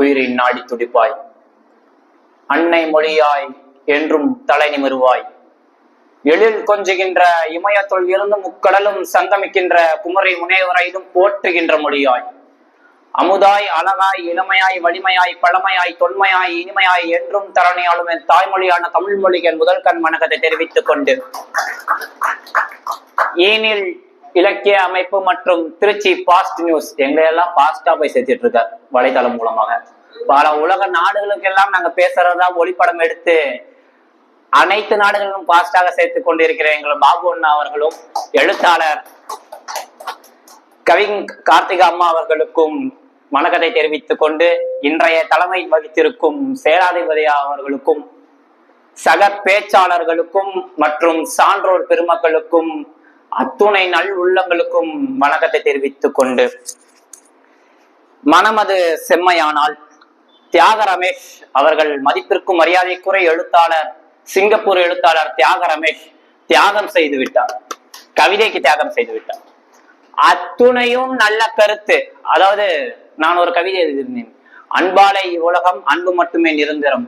உயிரின் நாடி துடிப்பாய். அன்னை மொழியாய் என்றும் தலை நிமிருவாய். எழில் கொஞ்சுகின்ற இமயத்துள் இருந்து முக்கடலும் சங்கமிக்கின்ற குமரி முனைவரையிலும் போற்றுகின்ற மொழியாய். அமுதாய் அழகாய் இளமையாய் வலிமையாய் பழமையாய் தொன்மையாய் இனிமையாய் என்றும் தரணியாலும் என் தாய்மொழியான தமிழ் மொழிகள் முதல் கண் வணக்கத்தை தெரிவித்துக் கொண்டு. ஏனில் இலக்கிய அமைப்பு மற்றும் திருச்சி பாஸ்ட் நியூஸ் எங்களையெல்லாம் பாஸ்டா போய் சேர்த்துட்டு இருக்க வலைதளம் மூலமாக பல உலக நாடுகளுக்கு எல்லாம் நாங்க பேசுறதா ஒளிப்படம் எடுத்து அனைத்து நாடுகளிலும் பாஸ்டாக சேர்த்து கொண்டிருக்கிற எங்கள் பாபு அண்ணா அவர்களும் எழுத்தாளர் கவி கார்த்திகா அம்மா அவர்களுக்கும் வணக்கத்தை தெரிவித்துக் கொண்டு இன்றைய தலைமை வகித்திருக்கும் சேனாதிபதி அவர்களுக்கும் சக பேச்சாளர்களுக்கும் மற்றும் சான்றோர் பெருமக்களுக்கும் அத்துணை நல் உள்ளங்களுக்கும் வணக்கத்தை தெரிவித்துக் கொண்டு மனமது செம்மையானால் தியாக ரமேஷ் அவர்கள் மதிப்பிற்கும் மரியாதைக்குரிய எழுத்தாளர் சிங்கப்பூர் எழுத்தாளர் தியாக ரமேஷ் தியாகம் செய்து விட்டார். கவிதைக்கு தியாகம் செய்து விட்டார். அத்துணையும் நல்ல கருத்து. அதாவது நான் ஒரு கவிதை எழுதியிருந்தேன். அன்பாலை உலகம் அன்பு மட்டுமே நிரந்தரம்.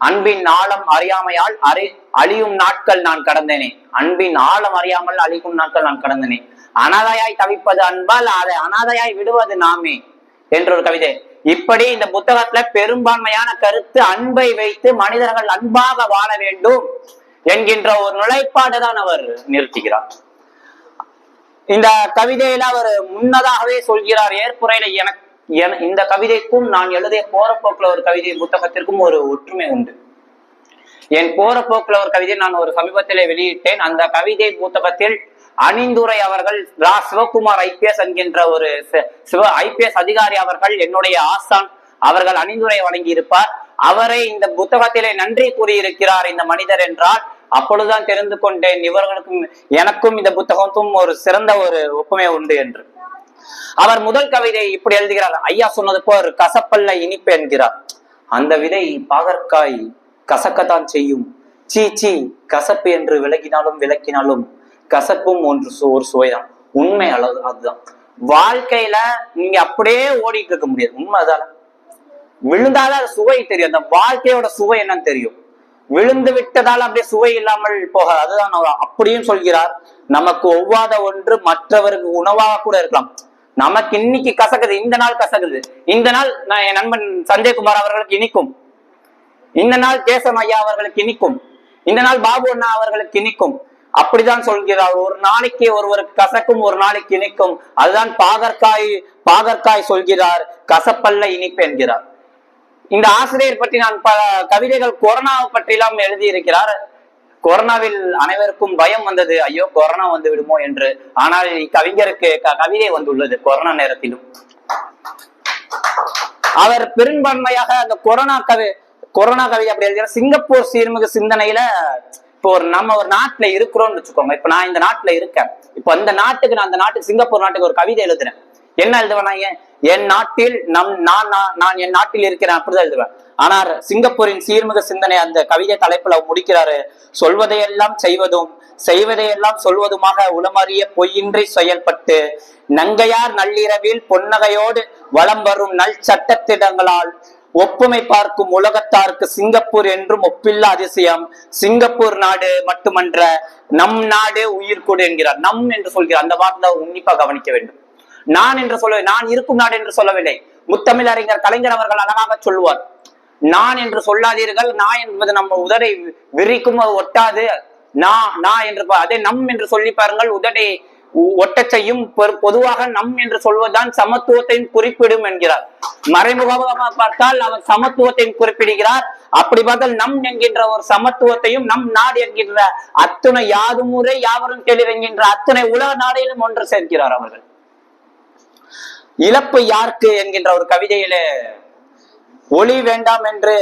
அன்பின் ஆழம் அறியாமையால் அறி அழியும் நாட்கள் நான் கடந்தேனே. அன்பின் ஆழம் அறியாமல் அழிக்கும் நாட்கள் நான் கடந்தேனே. அனாதையாய் தவிப்பது அன்பால் அதை அனாதையாய் விடுவது நாமே என்ற ஒரு கவிதை. இப்படி இந்த புத்தகத்துல பெரும்பான்மையான கருத்து அன்பை வைத்து மனிதர்கள் அன்பாக வாழ வேண்டும் என்கின்ற ஒரு நிலைப்பாடு தான் அவர் நிறுத்துகிறார். இந்த கவிதையில அவர் முன்னதாகவே சொல்கிறார் ஏற்புரையில எனக்கு என- இந்த கவிதைக்கும் நான் எழுதிய போறப்போக்குல ஒரு கவிதை புத்தகத்திற்கும் ஒரு ஒற்றுமை உண்டு. என் போறப்போக்குல ஒரு கவிதை நான் ஒரு சமீபத்திலே வெளியிட்டேன். அந்த கவிதை புத்தகத்தில் அணிந்துரை அவர்கள் ரா. சிவகுமார் ஐபிஎஸ் என்கின்ற ஒரு சிவ ஐபிஎஸ் அதிகாரி அவர்கள் என்னுடைய ஆசான் அவர்கள் அணிந்துரை வழங்கியிருப்பார். அவரை இந்த புத்தகத்திலே நன்றி கூறியிருக்கிறார் இந்த மனிதர் என்றால் அப்பொழுதுதான் தெரிந்து கொண்டேன். இவர்களுக்கும் எனக்கும் இந்த புத்தகத்தும் ஒரு சிறந்த ஒரு ஒப்புமை உண்டு என்று. அவர் முதல் கவிதை இப்படி எழுதுகிறார். ஐயா சொன்னது போர் கசப்பல்ல இனிப்பு என்கிறார். அந்த விதை பாகற்காய் கசக்கத்தான் செய்யும். சீ சீ கசப்பு என்று விலகினாலும் விளக்கினாலும் கசப்பும் ஒன்று சு- ஒரு சுவைதான். உண்மை அளவு அதுதான். வாழ்க்கையில நீங்க அப்படியே ஓடிட்டு இருக்க முடியாது. உண்மை அதால. விழுந்தால அது சுவை தெரியும். அந்த வாழ்க்கையோட சுவை என்னன்னு தெரியும். விழுந்து விட்டதால் அப்படியே சுவை இல்லாமல் போக அதுதான் அப்படியும் சொல்கிறார். நமக்கு ஒவ்வாத ஒன்று மற்றவருக்கு உணவாக கூட இருக்கலாம். நமக்கு இன்னைக்கு கசக்குது. இந்த நாள் கசக்குது. இந்த நாள் நான் என் நண்பன் சஞ்சய்குமார் அவர்களுக்கு இனிக்கும். இந்த நாள் கேசம் ஐயா அவர்களுக்கு இனிக்கும். இந்த நாள் பாபு அண்ணா அவர்களுக்கு இனிக்கும். அப்படிதான் சொல்கிறார். ஒரு நாளைக்கு ஒருவருக்கு கசக்கும் ஒரு நாளைக்கு இனிக்கும். அதுதான் பாகற்காய் பாகற்காய் சொல்கிறார். கசப்பல்ல இனிப்பு என்கிறார். இந்த ஆசிரியர் பற்றி நான் பல கவிதைகள் கொரோனாவை பற்றிலாம் எழுதியிருக்கிறார். கொரோனாவில் அனைவருக்கும் பயம் வந்தது. ஐயோ கொரோனா வந்து விடுமோ என்று. ஆனால் கவிஞருக்கு க- கவிதை வந்துள்ளது கொரோனா நேரத்திலும். அவர் பெரும்பான்மையாக அந்த கொரோனா கவி கொரோனா கவிதை அப்படி எழுதினா சிங்கப்பூர் சீர்மிகு சிந்தனையில இப்போ ஒரு நம்ம ஒரு நாட்டுல இருக்கிறோம்னு வச்சுக்கோங்க. இப்ப நான் இந்த நாட்டுல இருக்கேன். இப்ப அந்த நாட்டுக்கு நான் அந்த நாட்டுக்கு சிங்கப்பூர் நாட்டுக்கு ஒரு கவிதை எழுதுறேன். என்ன எழுதுவேன் ஏன் என் நாட்டில் நம் நான் நான் என் நாட்டில் இருக்கிறேன் அப்படிதான் எழுதுவேன். ஆனால் சிங்கப்பூரின் சீர்மிக சிந்தனை அந்த கவிதை தலைப்புல முடிக்கிறாரு. சொல்வதையெல்லாம் செய்வதும் செய்வதையெல்லாம் சொல்வதுமாக உளமறிய பொய்யின்றி செயல்பட்டு நங்கையார் நள்ளிரவில் பொன்னகையோடு வலம் வரும் நல் சட்டத்திடங்களால் ஒப்புமை பார்க்கும் உலகத்தாருக்கு சிங்கப்பூர் என்றும் ஒப்பில்லா அதிசயம். சிங்கப்பூர் நாடு மட்டுமன்ற நம் நாடு உயிர்கூடு என்கிறார். நம் என்று சொல்கிறார். அந்த வார்த்தை உன்னிப்பா கவனிக்க வேண்டும். நான் என்று சொல்ல நான் இருக்கும் நாடு என்று சொல்லவில்லை. முத்தமிழ் அறிஞர் கலைஞர் அவர்கள் அழகாக சொல்லுவார். நான் என்று சொல்லாதீர்கள். நான் என்பது நம்ம உதடை விரிக்கும் ஒட்டாது. நான் நான் என்று அதே நம் என்று சொல்லி பாருங்கள். உதடை ஒட்டச் செய்யும் பொதுவாக நம் என்று சொல்வதுதான் சமத்துவத்தையும் குறிப்பிடும் என்கிறார். மறைமுகமாக பார்த்தால் அவர் சமத்துவத்தையும் குறிப்பிடுகிறார். அப்படி பார்த்தால் நம் என்கின்ற ஒரு சமத்துவத்தையும் நம் நாடு என்கின்ற அத்துணை யாதுமுறை யாவரும் தெளிவு என்கின்ற அத்துணை உலக நாடையிலும் ஒன்று சேர்க்கிறார் அவர்கள். இழப்பு யாருக்கு என்கின்ற ஒரு கவிதையிலே ஒளி வேண்டாம் என்று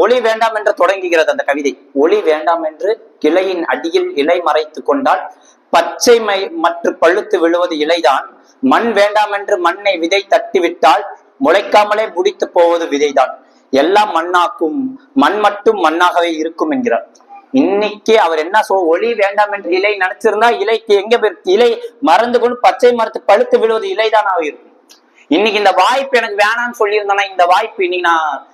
ஒளி வேண்டாம் என்று தொடங்குகிறது அந்த கவிதை. ஒளி வேண்டாம் என்று கிளையின் அடியில் இலை மறைத்து கொண்டால் பச்சை மை மற்ற பழுத்து விழுவது இலைதான். மண் வேண்டாம் என்று மண்ணை விதை தட்டிவிட்டால் முளைக்காமலே முடித்து போவது விதைதான். எல்லாம் மண்ணாக்கும் மண் மட்டும் மண்ணாகவே இருக்கும் என்கிறார். இன்னைக்கு அவர் என்ன சொல் ஒளி வேண்டாம் என்று இலை நினைச்சிருந்தா இலைக்கு எங்க இலை மறந்து கொண்டு பச்சை மரத்து பழுத்து விழுவது இலைதான் இருக்கும். இன்னைக்கு இந்த வாய்ப்பு எனக்கு வேணாம்னு சொல்லியிருந்தேன்னா இந்த வாய்ப்பு இன்னைக்கு நான்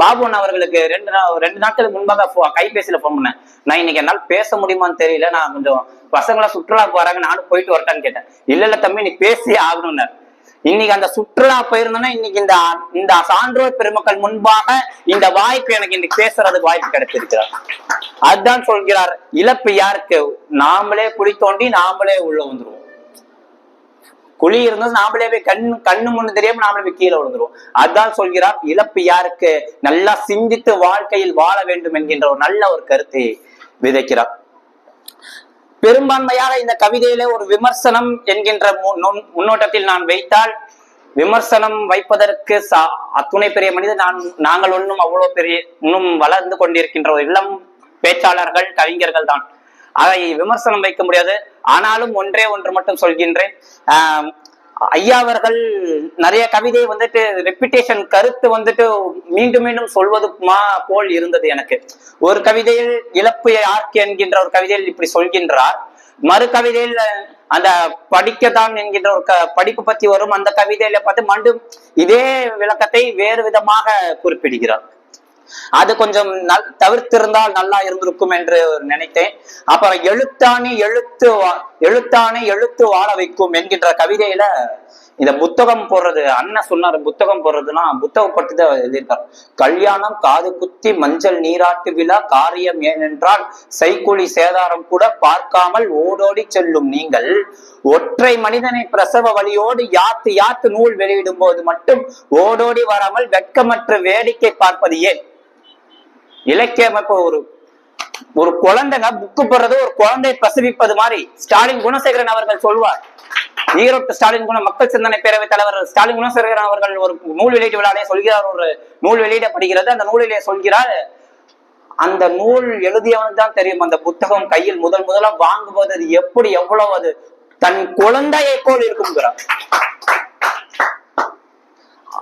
பாபு அண்ணா அவர்களுக்கு ரெண்டு நாள் ரெண்டு நாட்களுக்கு முன்பாக கைபேசியில போன் பண்ணேன். நான் இன்னைக்கு என்னால் பேச முடியுமான்னு தெரியல. நான் கொஞ்சம் பசங்களா சுற்றுலாவுக்கு வராங்க நானும் போயிட்டு வரட்டான்னு கேட்டேன். இல்ல இல்ல தம்பி நீ பேசி ஆகணும்னு இன்னைக்கு அந்த சுற்றுலா போயிருந்தேன்னா இன்னைக்கு இந்த இந்த சான்றோர் பெருமக்கள் முன்பாக இந்த வாய்ப்பு எனக்கு இன்னைக்கு பேசுறதுக்கு வாய்ப்பு கிடைச்சிருக்கிறார் அதுதான் சொல்கிறார் இழப்பு யாருக்கு? நாமளே குடி தோண்டி நாமளே உள்ள வந்துருவோம். குழி இருந்தது நாமளே போய் கண் கண்ணு முன்னு தெரியாம நாமளே போய் கீழே விழுந்துருவோம். அதான் சொல்கிறார் இழப்பு யாருக்கு? நல்லா சிந்தித்து வாழ்க்கையில் வாழ வேண்டும் என்கின்ற ஒரு நல்ல ஒரு கருத்தை விதைக்கிறார். பெரும்பான்மையாக இந்த கவிதையிலே ஒரு விமர்சனம் என்கின்ற முன்னோட்டத்தில் நான் வைத்தால் விமர்சனம் வைப்பதற்கு சா- அத்துணை பெரிய மனிதன் நான் நாங்கள் ஒன்றும் அவ்வளவு பெரிய இன்னும் வளர்ந்து கொண்டிருக்கின்ற ஒரு இளம் பேச்சாளர்கள் கவிஞர்கள் தான். அதை விமர்சனம் வைக்க முடியாது. ஆனாலும் ஒன்றே ஒன்று மட்டும் சொல்கின்றேன். ஆஹ் ஐயா அவர்கள் நிறைய கவிதை வந்துட்டு ரெப்பிட்டேஷன் கருத்து வந்துட்டு மீண்டும் மீண்டும் சொல்வது மா போல் இருந்தது எனக்கு. ஒரு கவிதையில் இழப்பு யார்க்கு என்கின்ற ஒரு கவிதையில் இப்படி சொல்கின்றார். மறு கவிதையில் அந்த படிக்கத்தான் என்கின்ற ஒரு க- படிப்பு பத்தி வரும். அந்த கவிதையில பார்த்து மண்டும் இதே விளக்கத்தை வேறு விதமாக குறிப்பிடுகிறார். அது கொஞ்சம் நல் தவிர்த்திருந்தால் நல்லா இருந்திருக்கும் என்று நினைத்தேன். அப்புறம் எழுத்தானே எழுத்து எழுத்தானே எழுத்து வாழ வைக்கும் என்கின்ற கவிதையில இந்த புத்தகம் போடுறது அண்ணன் சொன்னாரு புத்தகம் போடுறதுன்னா புத்தகம் தான் எழுதியிருக்காரு. கல்யாணம் காது குத்தி மஞ்சள் நீராட்டு விழா காரியம் ஏனென்றால் சைக்குழி சேதாரம் கூட பார்க்காமல் ஓடோடி செல்லும் நீங்கள். ஒற்றை மனிதனை பிரசவ வழியோடு யாத்து யாத்து நூல் வெளியிடும் போது மட்டும் ஓடோடி வராமல் வெட்கமற்ற வேடிக்கை பார்ப்பது ஏன்? இலக்கிய அமைப்பு ஒரு ஒரு குழந்தைங்க புக்கு போடுறது ஒரு குழந்தை பிரசவிப்பது மாதிரி ஸ்டாலின் குணசேகரன் அவர்கள் சொல்வார். ஈரோட்டு ஸ்டாலின் குண மக்கள் சிந்தனை பேரவை தலைவர் ஸ்டாலின் குணசேகரன் அவர்கள் ஒரு நூல் வெளியீட்டு விழாலே சொல்கிறார் ஒரு நூல் வெளியிடப்படுகிறது அந்த நூலிலே சொல்கிறார் அந்த நூல் எழுதியவனுக்கு தான் தெரியும் அந்த புத்தகம் கையில் முதல் முதலா வாங்குவது அது எப்படி எவ்வளவு அது தன் குழந்தையை போல் இருக்குங்கிறார்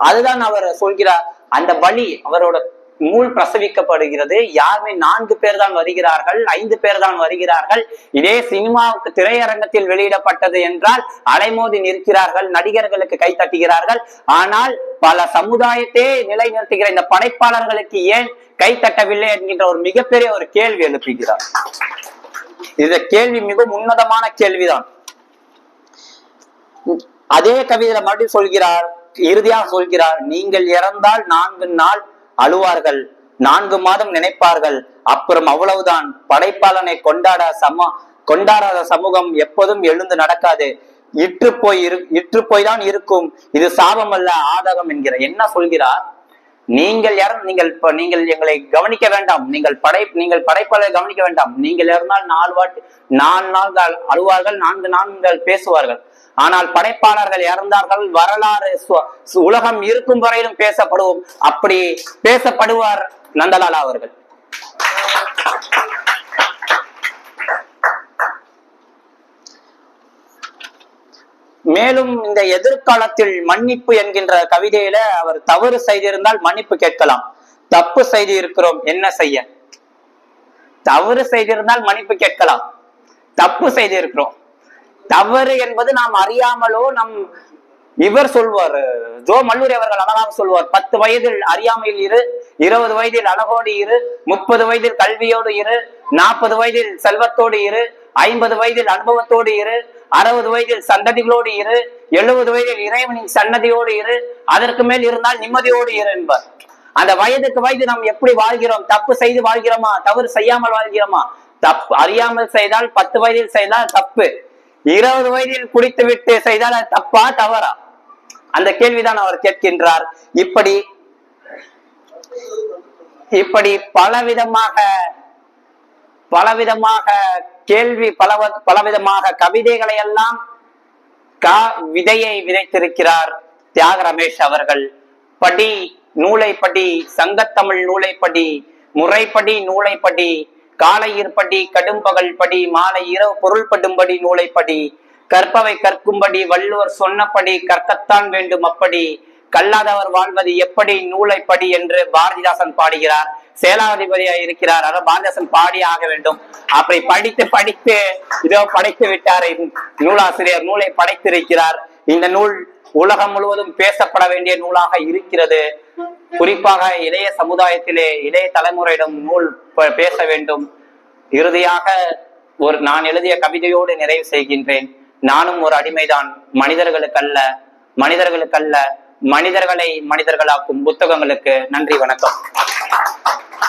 அதுதான் அவர் சொல்கிறார். அந்த வழி அவரோட நூல் பிரசவிக்கப்படுகிறது. யாருமே நான்கு பேர் தான் வருகிறார்கள் ஐந்து பேர் தான் வருகிறார்கள். இதே சினிமாவுக்கு திரையரங்கத்தில் வெளியிடப்பட்டது என்றால் அலைமோதி நிற்கிறார்கள் நடிகர்களுக்கு கை தட்டுகிறார்கள். ஆனால் பல சமுதாயத்தை நிலைநிறுத்துகிற இந்த படைப்பாளர்களுக்கு ஏன் கை தட்டவில்லை என்கின்ற ஒரு மிகப்பெரிய ஒரு கேள்வி எழுப்புகிறார். இந்த கேள்வி மிகவும் உன்னதமான கேள்விதான். அதே கவிதையில மறுபடியும் சொல்கிறார் இறுதியாக சொல்கிறார் நீங்கள் இறந்தால் நான்கு நாள் அழுவார்கள். நான்கு மாதம் நினைப்பார்கள். அப்புறம் அவ்வளவுதான். படைப்பாளனை கொண்டாட சம கொண்டாடாத சமூகம் எப்போதும் எழுந்து நடக்காது. இற்று போய் இரு இற்று போய் தான் இருக்கும். இது சாபம் அல்ல ஆதகம் என்கிற என்ன சொல்கிறார்? நீங்கள் இறந்து நீங்கள் இப்ப நீங்கள் எங்களை கவனிக்க வேண்டாம். நீங்கள் படை நீங்கள் படைப்பாளரை கவனிக்க வேண்டாம். நீங்கள் இருந்தால் நாலு வாட்டி நாலு நாள்கள் அழுவார்கள் நான்கு நான்கள் பேசுவார்கள். ஆனால் படைப்பாளர்கள் இறந்தார்கள். வரலாறு உலகம் இருக்கும் வரையிலும் பேசப்படுவோம். அப்படி பேசப்படுவார் நந்தலாலா அவர்கள். மேலும் இந்த எதிர்காலத்தில் மன்னிப்பு என்கின்ற கவிதையில அவர் தவறு செய்திருந்தால் மன்னிப்பு கேட்கலாம். தப்பு செய்து இருக்கிறோம் என்ன செய்ய? தவறு செய்திருந்தால் மன்னிப்பு கேட்கலாம். தப்பு செய்திருக்கிறோம். தவறு என்பது நாம் அறியாமலோ நம் இவர் சொல்வார். ஜோ மல்லூரி அவர்கள் அழகாக சொல்வார். பத்து வயதில் அறியாமையில் இரு இருபது வயதில் அழகோடு இரு முப்பது வயதில் கல்வியோடு இரு நாற்பது வயதில் செல்வத்தோடு இரு ஐம்பது வயதில் அனுபவத்தோடு இரு அறுபது வயதில் சந்ததிகளோடு இரு எழுபது வயதில் இறைவனின் சன்னதியோடு இரு அதற்கு மேல் இருந்தால் நிம்மதியோடு இரு என்பார். அந்த வயதுக்கு வயது நாம் எப்படி வாழ்கிறோம்? தப்பு செய்து வாழ்கிறோமா? தவறு செய்யாமல் வாழ்கிறோமா? தப்பு அறியாமல் செய்தால் பத்து வயதில் செய்தால் தப்பு. இருபது வயதில் குடித்து விட்டு செய்தால் தப்பா தவறா? அந்த கேள்விதான் அவர் கேட்கின்றார். இப்படி இப்படி பலவிதமாக பலவிதமாக கேள்வி பல பலவிதமாக கவிதைகளை எல்லாம் கா விதையை விதைத்திருக்கிறார் தியாக ரமேஷ் அவர்கள். படி நூலை படி சங்கத்தமிழ் நூலை படி முறைப்படி நூலை படி காலை படி கடும் பகல் படி மாலை இரவு பொருள்படும்படி நூலைப்படி. கற்பவை கற்கும்படி வள்ளுவர் சொன்னபடி கற்கத்தான் வேண்டும் அப்படி. கல்லாதவர் வாழ்வது எப்படி நூலை படி என்று பாரதிதாசன் பாடுகிறார். சேலாதிபதியா இருக்கிறார். அதாவது பாரதிதாசன் பாடி ஆக வேண்டும். அப்படி படித்து படித்து இதோ படைத்து விட்டார் நூலாசிரியர் நூலை படைத்திருக்கிறார். இந்த நூல் உலகம் முழுவதும் பேசப்பட வேண்டிய நூலாக இருக்கிறது. குறிப்பாக இளைய சமுதாயத்திலே இளைய தலைமுறையிடம் நூல் பேச வேண்டும். இறுதியாக ஒரு நான் எழுதிய கவிதையோடு நிறைவு செய்கின்றேன். நானும் ஒரு அடிமைதான். மனிதர்களுக்கல்ல மனிதர்களுக்கல்ல மனிதர்களை மனிதர்களாக்கும் புத்தகங்களுக்கு நன்றி வணக்கம்.